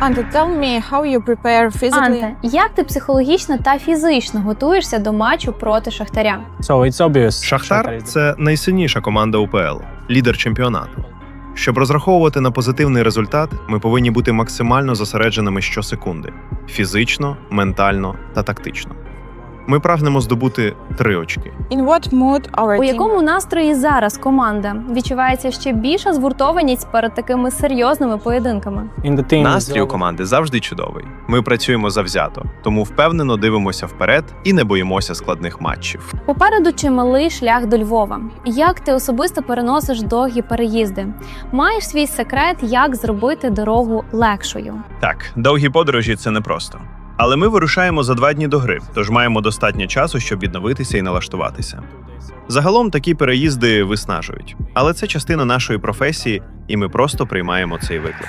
Ante, tell me how you prepare physically. Анте, як ти психологічно та фізично готуєшся до матчу проти Шахтаря? So it's obvious. Шахтар це найсильніша команда УПЛ, лідер чемпіонату. Щоб розраховувати на позитивний результат, ми повинні бути максимально зосередженими щосекунди фізично, ментально та тактично. Ми прагнемо здобути три очки. In what mood our У якому настрої зараз команда? Відчувається ще більша згуртованість перед такими серйозними поєдинками. In the team Настрій у команди завжди чудовий. Ми працюємо завзято, тому впевнено дивимося вперед і не боїмося складних матчів. Попереду чималий шлях до Львова. Як ти особисто переносиш довгі переїзди? Маєш свій секрет, як зробити дорогу легшою? Так, довгі подорожі це непросто. Але ми вирушаємо за два дні до гри, тож маємо достатньо часу, щоб відновитися і налаштуватися. Загалом такі переїзди виснажують, але це частина нашої професії, і ми просто приймаємо цей виклик.